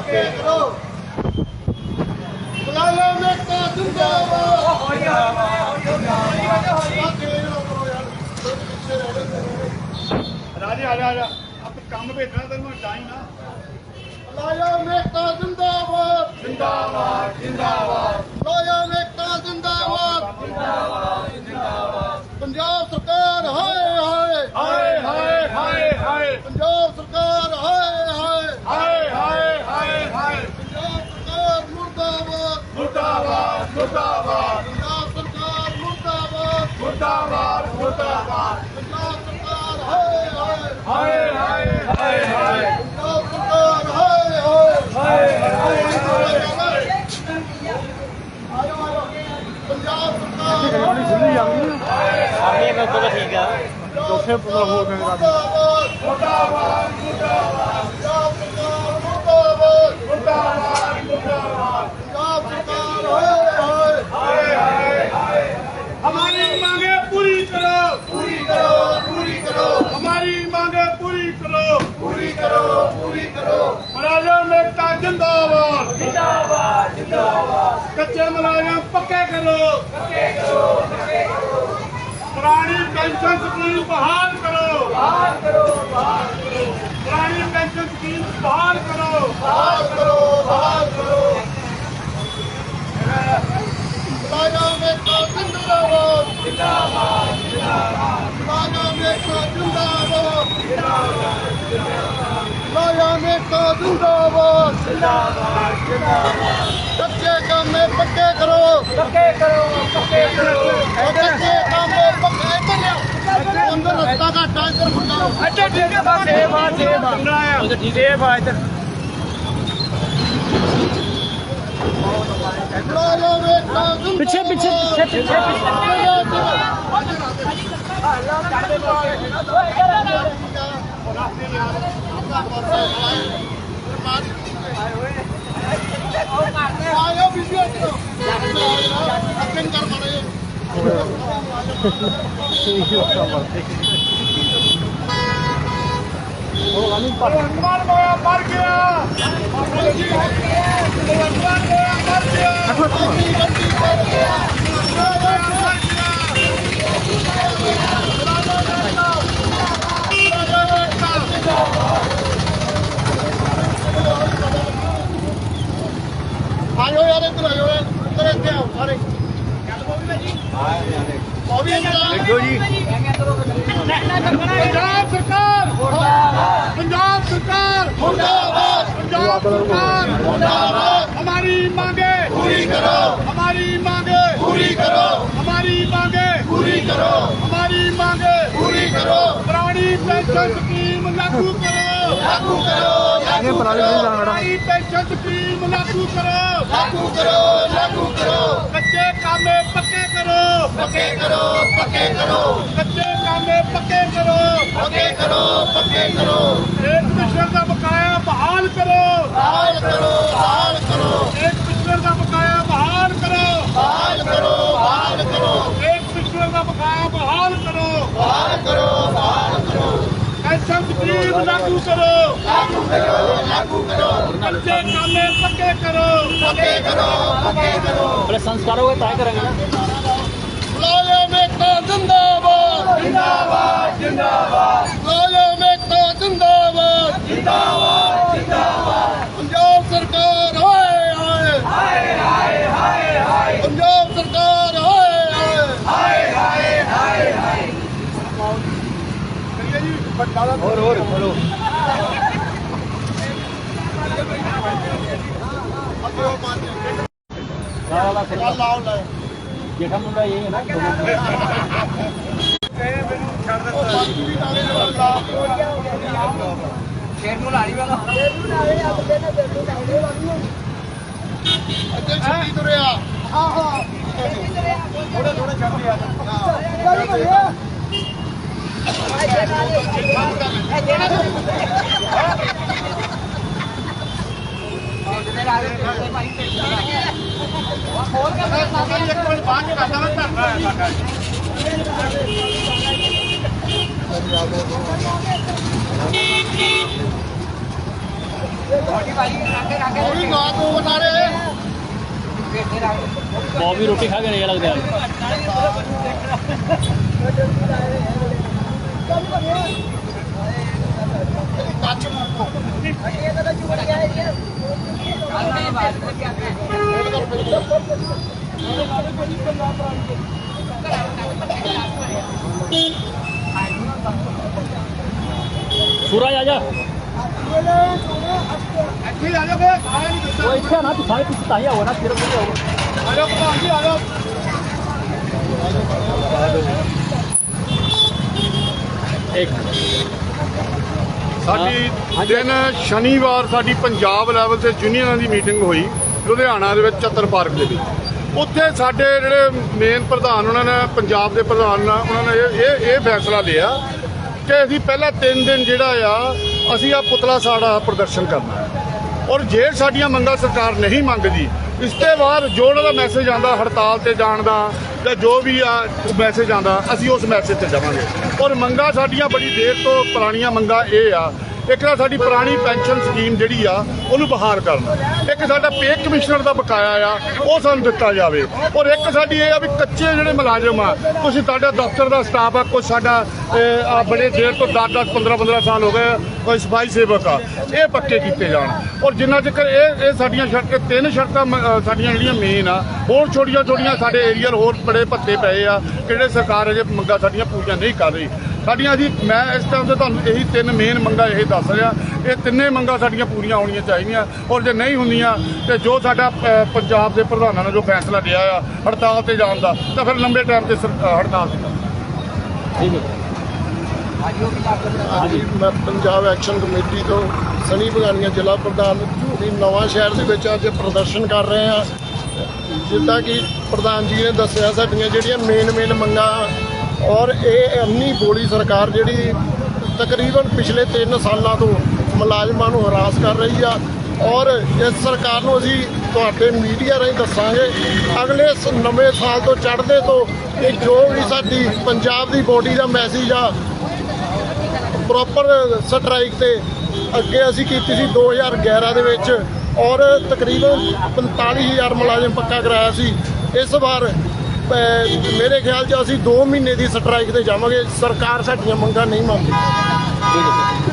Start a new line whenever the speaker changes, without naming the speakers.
ਪੱਕੇ ਕਰੋ ਬੁਲਾਇਆ ਮੈਂ ਕਾ ਜਿੰਦਾਬਾਦ
ਰਾਜੇ ਆ ਜਾ ਆ ਜਾ। ਆਪਾਂ ਕੰਮ ਭੇਜਣਾ ਤੈਨੂੰ ਟਾਈਮ ਨਾ।
ਬੁਲਾਇਆ ਮੈਂ ਕਾ ਜਿੰਦਾਬਾਦ।
ਜਿੰਦਾਬਾਦ ਜਿੰਦਾਬਾਦ।
ਬੁਲਾਇਆ ਮੈਂ ਕਾ ਜਿੰਦਾਬਾਦ ਜਿੰਦਾਬਾਦ। ਪੰਜਾਬ ਸਰਕਾਰ ਹਾਏ ਹਾਏ।
ਹਾਏ ਹਾਏ ਹਾਏ ਹਾਏ।
ਪੰਜਾਬ ਸਰਕਾਰ ਹਾਏ ਹਾਏ
ਹਾਏ ਹਾਏ ਹਾਏ
ਪੰਜਾਬ ਸਰਕਾਰ ਮੁਰਦਾਬਾਦ
ਮੁਰਦਾਬਾਦ।
ਪੰਜਾਬ ਸਰਕਾਰ ਮੁਰਦਾਬਾਦ।
ਮੁਰਦਾਬਾਦ ਮੁਰਦਾਬਾਦ।
ਪੰਜਾਬ ਸਰਕਾਰ ਹਾਏ ਹਾਏ।
ਹਾਏ ਹਾਏ ਹਾਏ ਹਾਏ।
ਪੰਜਾਬ ਸਰਕਾਰ ਹਾਏ ਹਾਏ। ਆਇਓ ਆਇਓ। ਪੰਜਾਬ ਸਰਕਾਰ ਹਾਏ
ਆਮੀ ਮੈਂ ਤਾਂ ਠੀਕ ਆ।
ਚੌਥੇ ਪੂਰਾ ਹੋ ਗਿਆ ਮੁਰਦਾਬਾਦ।
ਮੁਰਦਾਬਾਦ ਮੁਰਦਾਬਾਦ।
ਪੰਜਾਬ ਸਰਕਾਰ ਮੁਰਦਾਬਾਦ।
ਮੁਰਦਾਬਾਦ ਮੁਰਦਾਬਾਦ।
ਪੰਜਾਬ ਸਰਕਾਰ ਹਾਏ।
हमारी मांगे पूरी करो
पूरी करो पूरी करो
हमारी मांगे पूरी करो
पूरी करो पूरी करो
मुलाजम एकता जिंदाबाद जिंदाबाद जिंदाबाद कच्चे मुलाजम पक्के करो पक्के करो पक्के करो पुरानी पेंशन स्कीम बहाल करो बहाल करो बहाल करो पुरानी पेंशन स्कीम बहाल करो
बहाल करो बहाल करो ਬੁਲਾਇਆ ਮੈਂ ਕਾ ਜਿੰਦਾਬਾਦ। ਜਿੰਦਾਬਾਦ ਜਿੰਦਾਬਾਦ ਬੁਲਾਇਆ ਮੈਂ ਕਾ ਜਿੰਦਾਬਾਦ। ਜਿੰਦਾਬਾਦ ਬੁਲਾਇਆ ਮੈਂ ਕਾ ਜਿੰਦਾਬਾਦ। ਜਿੰਦਾਬਾਦ ਜਿੰਦਾਬਾਦ ਕੱਚੇ ਕੰਮੇ ਪੱਕੇ ਕਰੋ।
ਪੱਕੇ ਕਰੋ ਪੱਕੇ ਕਰੋ।
ਕੱਚੇ ਕੰਮੇ ਪੱਕੇ ਇੱਧਰ ਲਿਆਓ ਅੰਦਰ ਰਸਤਾ ਘਾਟਾ ਇੱਧਰ ਫੁੱਟਾਓ
ਅੱਛਾ ਠੀਕ ਹੈ ਬਸ ਬਾਤ ਇਹ ਬਾਤ। ਉਹ ਠੀਕ ਹੈ। ਬਾਤ। ਇੱਧਰ
ਬੁਲਾਇਆ ਮੈਂ ਕਾ ਜਿੰਦਾਬਾਦ
ਪਿੱਛੇ ਪਿੱਛੇ ਪਿੱਛੇ ਪਿੱਛੇ
ਆਇਆ ਵੀਡੀਓ ਕਰੋ ਅੱਗੇ ਕਰ ਮਾਰੇ
ਮਰ ਗਿਆ ਮਰ ਗਿਆ ਮਰ ਗਿਆ ਮਰ ਗਿਆ
ਆਇਓ ਯਾਰ ਇੱਧਰ ਆਇਓ ਯਾਰ ਇੱਧਰ ਇੱਥੇ ਆਓ ਸਾਰੇ। ਉਹ ਵੀ ਦੇਖੋ ਜੀ
ਪੰਜਾਬ ਸਰਕਾਰ ਪੰਜਾਬ ਸਰਕਾਰ
ਮੁਰਦਾਬਾਦ
पंजाब सरकार
मुर्दाबाद।
हमारी मांगे
पूरी करो
हमारी मांगे
पूरी करो
हमारी मांगे
पूरी करो
हमारी मांगे
पूरी करो
पुरानी पेंशन स्कीम लागू करो ਲਾਗੂ
ਕਰੋ ਅੱਗੇ ਪਰਾਲੀ ਨਹੀਂ
ਜਾਣਾ ਪੈਨਸ਼ਨ ਸਕੀਮ ਲਾਗੂ
ਕਰੋ। ਲਾਗੂ ਕਰੋ ਲਾਗੂ
ਕਰੋ। ਕੱਚੇ ਕਾਮੇ ਪੱਕੇ ਕਰੋ। ਪੱਕੇ
ਕਰੋ ਪੱਕੇ ਕਰੋ। ਕੱਚੇ
ਕਾਮੇ ਪੱਕੇ ਕਰੋ। ਪੱਕੇ ਕਰੋ ਪੱਕੇ
ਕਰੋ। ਇੱਕ ਪਿਛੜ ਦਾ
ਬਕਾਇਆ ਬਹਾਲ ਕਰੋ। ਬਹਾਲ ਕਰੋ ਬਹਾਲ
ਕਰੋ। ਇੱਕ ਪਿਛੜ ਦਾ
ਬਕਾਇਆ स्कीम लागू करो।
लागू करो लागू करो
कच्चे कामे पक्के करो।
पक्के करो पक्के करो
पहले संस्कार होगा तय करेंगे ना।
मुलायम एकता जिंदाबाद।
जिंदाबाद जिंदाबाद।
मुलायम एकता जिंदाबाद
जिंदाबाद। जिंदाबाद
ਹੋਰ ਹੋਰ ਖੋਲੋ
ਜੇਠਾ
ਮੁੰਡਾ ਇਹ ਹੈ
ਨਾ ਮੈਨੂੰ ਛੱਡ ਦਿੱਤਾ ਸ਼ੇਰ
ਨੂੰ ਲਾੜੀ ਵਾਲਾ
ਸ਼ੇਰ
ਨੂੰ
ਲਾੜੇ ਆ ਤੇ ਨਾ ਤੇ
ਨੂੰ ਲਾੜੇ ਵਾਲੀ
ਅੱਗੇ ਛੱਡੀ ਤੁਰਿਆ ਆਹਾ
ਥੋੜਾ ਥੋੜਾ ਛੱਡ ਲਿਆ ਹਾਂ ਦਿਆ ਇੱਕ ਮਿੰਟ ਬਾਅਦ ਚ ਕਰਦਾ ਮੈਂ ਧਰਨਾ ਹੈ ਸਾਡਾ
ਉਹ ਵੀ ਗਾ ਤੋਂ ਬਤਾ ਰਹੇ
ਬਹੁਤ ਵੀ ਰੋਟੀ ਖਾ ਕੇ ਨਹੀਂ ਲੱਗਦਾ ਸੂਰਜ ਆ ਜਾ।
ਇੱਥੇ ਆ ਜਾ ਬੇ ਸਾਰਿਆਂ ਨੂੰ ਦੱਸਾਂ
ਉਹ ਇੱਥੇ ਨਾ ਤੂੰ ਸਾਰੇ ਪਿੱਛੇ ਤਾਂ ਹੀ ਆਉਣਾ ਨਾ ਤੇਰੇ ਕੋਲ ਆਉਣਾ
ਆ ਜਾ ਪ੍ਰਧਾਨ ਆ ਜਾ ਸਾਡੀ। ਦਿਨ ਸ਼ਨੀਵਾਰ ਸਾਡੀ ਪੰਜਾਬ ਲੈਵਲ ਤੇ ਯੂਨੀਅਨਾਂ ਦੀ ਮੀਟਿੰਗ ਹੋਈ ਲੁਧਿਆਣਾ ਦੇ ਵਿੱਚ ਚੱਤਰ ਪਾਰਕ ਦੇ ਵਿੱਚ। ਉੱਥੇ ਸਾਡੇ ਜਿਹੜੇ ਮੇਨ ਪ੍ਰਧਾਨ ਉਹਨਾਂ ਨੇ ਪੰਜਾਬ ਦੇ ਪ੍ਰਧਾਨ ਉਹਨਾਂ ਨੇ ਇਹ ਇਹ ਫੈਸਲਾ ਲਿਆ ਕਿ ਅਸੀਂ ਪਹਿਲਾਂ 3 ਦਿਨ ਜਿਹੜਾ ਆ ਅਸੀਂ ਆ ਪੁਤਲਾ ਸਾੜਾ ਪ੍ਰਦਰਸ਼ਨ ਕਰਨਾ ਔਰ ਜੇ ਸਾਡੀਆਂ ਮੰਗਾਂ ਸਰਕਾਰ ਨਹੀਂ ਮੰਗਦੀ ਇਸ ਤੋਂ ਬਾਅਦ ਜੋ ਉਹਨਾਂ ਦਾ ਮੈਸੇਜ ਆਂਦਾ ਹੜਤਾਲ ਤੇ ਜਾਣ ਦਾ ਜਾਂ ਜੋ ਵੀ ਆ ਮੈਸੇਜ ਆਂਦਾ ਅਸੀਂ ਉਸ ਮੈਸੇਜ ਤੇ ਜਾਵਾਂਗੇ। ਔਰ ਮੰਗਾਂ ਸਾਡੀਆਂ ਬੜੀ ਦੇਰ ਤੋਂ ਪੁਰਾਣੀਆਂ ਮੰਗਾਂ ਇਹ ਆ ਇੱਕ ਤਾਂ ਸਾਡੀ ਪੁਰਾਣੀ ਪੈਨਸ਼ਨ ਸਕੀਮ ਜਿਹੜੀ ਆ, ਉਹਨੂੰ ਬਹਾਲ ਕਰਨ। ਇੱਕ ਸਾਡਾ ਪੇ ਕਮਿਸ਼ਨਰ ਦਾ ਬਕਾਇਆ ਆ, ਉਹ ਸਾਨੂੰ ਦਿੱਤਾ ਜਾਵੇ। ਔਰ ਇੱਕ ਸਾਡੀ ਇਹ ਆ ਵੀ ਕੱਚੇ ਜਿਹੜੇ ਮੁਲਾਜ਼ਮ ਆ, ਤੁਸੀਂ ਤੁਹਾਡਾ ਦਫ਼ਤਰ ਦਾ ਸਟਾਫ ਆ ਕੁਝ ਸਾਡਾ ਆ ਬੜੇ ਦੇਰ ਤੋਂ 10 10 15 15 ਸਾਲ ਹੋ ਗਏ ਕੋਈ ਸਫ਼ਾਈ ਸੇਵਕ ਆ, ਇਹ ਪੱਕੇ ਕੀਤੇ ਜਾਣ। ਔਰ ਜਿੰਨਾ ਚਿਰ ਇਹ ਇਹ ਸਾਡੀਆਂ ਸ਼ਰਤਾਂ ਤਿੰਨ ਸ਼ਰਤਾਂ ਸਾਡੀਆਂ ਜਿਹੜੀਆਂ ਮੇਨ ਆ, ਹੋਰ ਛੋਟੀਆਂ ਛੋਟੀਆਂ ਸਾਡੇ ਏਰੀਆ ਹੋਰ ਬੜੇ ਭੱਤੇ ਪਏ ਆ ਜਿਹੜੇ ਸਰਕਾਰ ਅਜੇ ਮੰਗਾਂ ਸਾਡੀਆਂ ਪੂਰੀਆਂ ਨਹੀਂ ਕਰ ਰਹੀ। ਸਾਡੀਆਂ ਅਸੀਂ ਮੈਂ ਇਸ ਟਾਈਮ ਤੇ ਤੁਹਾਨੂੰ ਇਹੀ ਤਿੰਨ ਮੇਨ ਮੰਗਾਂ ਇਹ ਦੱਸ ਰਿਹਾ। ਇਹ ਤਿੰਨੇ ਮੰਗਾਂ ਸਾਡੀਆਂ ਪੂਰੀਆਂ ਹੋਣੀਆਂ ਚਾਹੀਦੀਆਂ। ਔਰ ਜੇ ਨਹੀਂ ਹੁੰਦੀਆਂ, ਤੇ ਜੋ ਸਾਡਾ ਪੰਜਾਬ ਦੇ ਪ੍ਰਧਾਨਾਂ ਨੇ ਜੋ ਫੈਸਲਾ ਲਿਆ ਆ, ਹੜਤਾਲ ਤੇ ਜਾਣ ਦਾ, ਤਾਂ ਫਿਰ ਲੰਬੇ ਟਾਈਮ ਤੇ ਸਰ- ਹੜਤਾਲ ਤੇ
ਠੀਕ ਹੈ।
ਹਾਂਜੀ, ਮੈਂ ਪੰਜਾਬ ਐਕਸ਼ਨ ਕਮੇਟੀ ਤੋਂ ਸਨੀ ਬਗਾਨੀਆ ਜ਼ਿਲ੍ਹਾ ਪ੍ਰਧਾਨ ਦੀ ਨਵਾਂ ਸ਼ਹਿਰ ਦੇ ਵਿੱਚ ਅੱਜ ਪ੍ਰਦਰਸ਼ਨ ਕਰ ਰਹੇ ਹਾਂ। ਜਿੱਦਾਂ ਕਿ ਪ੍ਰਧਾਨ ਜੀ ਨੇ ਦੱਸਿਆ, ਸਾਡੀਆਂ ਜਿਹੜੀਆਂ ਮੇਨ ਮੇਨ ਮੰਗਾਂ ਔਰ ਇਹ ਇੰਨੀ ਬੋਲੀ ਸਰਕਾਰ ਜਿਹੜੀ ਤਕਰੀਬਨ ਪਿਛਲੇ 3 ਸਾਲਾਂ ਤੋਂ ਮੁਲਾਜ਼ਮਾਂ ਨੂੰ ਹਰਾਸ ਕਰ ਰਹੀ ਆ ਔਰ ਇਸ ਸਰਕਾਰ ਨੂੰ ਅਸੀਂ ਤੁਹਾਡੇ ਮੀਡੀਆ ਰਾਹੀਂ ਦੱਸਾਂਗੇ, ਅਗਲੇ ਸ- ਨਵੇਂ ਸਾਲ ਤੋਂ ਚੜ੍ਹਦੇ ਤੋਂ ਇਹ ਜੋ ਵੀ ਸਾਡੀ ਪੰਜਾਬ ਦੀ ਬੋਡੀ ਦਾ ਮੈਸੇਜ ਆ ਪ੍ਰੋਪਰ ਸਟ੍ਰਾਈਕ ਤੇ ਅੱਗੇ ਅਸੀਂ ਕੀਤੀ ਸੀ 2011 ਦੇ ਵਿੱਚ ਔਰ ਤਕਰੀਬਨ 45000 ਮੁਲਾਜ਼ਮ ਪੱਕਾ ਕਰਾਇਆ ਸੀ। ਇਸ ਵਾਰ ਮੇਰੇ ਖਿਆਲ 'ਚ ਅਸੀਂ 2 ਮਹੀਨੇ ਦੀ ਸਟ੍ਰਾਈਕ ਤੇ ਜਾਵਾਂਗੇ। ਸਰਕਾਰ ਸਾਡੀਆਂ ਮੰਗਾਂ ਨਹੀਂ ਮੰਨਦੀ।
ਠੀਕ ਹੈ